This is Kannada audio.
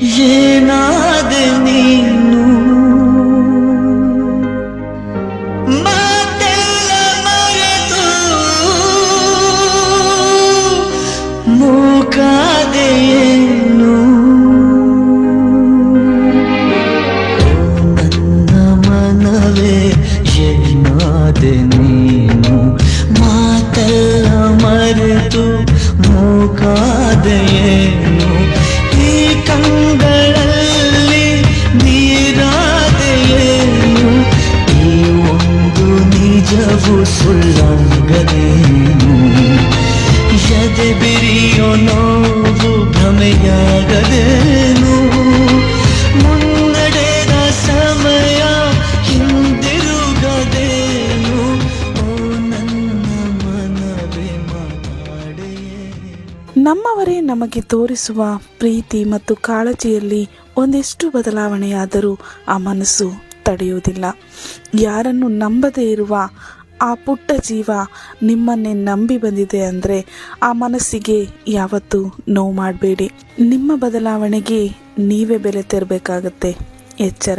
ಏನಾದೆ ನೀನು ಮಾತೆಲ್ಲ ಮರೆತು ಮೂಕಾದೆಯೇನು ನನ್ನ ಮನವೇ ಏನಾದೆ ನೀನು ಮಾತೆಲ್ಲ ಮರೆತು ಮೂಕಾದೆಯೇನು ಈ ಕಣ್ಣ ನಿಜವು ಸುಳ್ಳಾಗದೇನು ಎದೆ ಬಿರಿಯೋ ನೋವು ಭ್ರಮೆಯಾಗದೇನು? ಮುನ್ನಡೆದ ಸಮಯ ಹಿಂದಿರುಗದೇನು? ಓ, ನನ್ನ ಮನವೇ ನಮ್ಮವರೇ ನಮಗೆ ತೋರಿಸುವ ಪ್ರೀತಿ ಮತ್ತು ಕಾಳಜಿಯಲ್ಲಿ ಒಂದಿಷ್ಟು ಬದಲಾವಣೆಯಾದರೂ ಆ ಮನಸ್ಸು ತಡೆಯುವುದಿಲ್ಲ. ಯಾರನ್ನು ನಂಬದೇ ಇರುವ ಆ ಪುಟ್ಟ ಜೀವ ನಿಮ್ಮನ್ನೇ ನಂಬಿ ಬಂದಿದೆ ಅಂದರೆ ಆ ಮನಸ್ಸಿಗೆ ಯಾವತ್ತೂ ನೋವು ಮಾಡಬೇಡಿ. ನಿಮ್ಮ ಬದಲಾವಣೆಗೆ ನೀವೇ ಬೆಲೆ ತೆರಬೇಕಾಗತ್ತೆ. ಎಚ್ಚರ.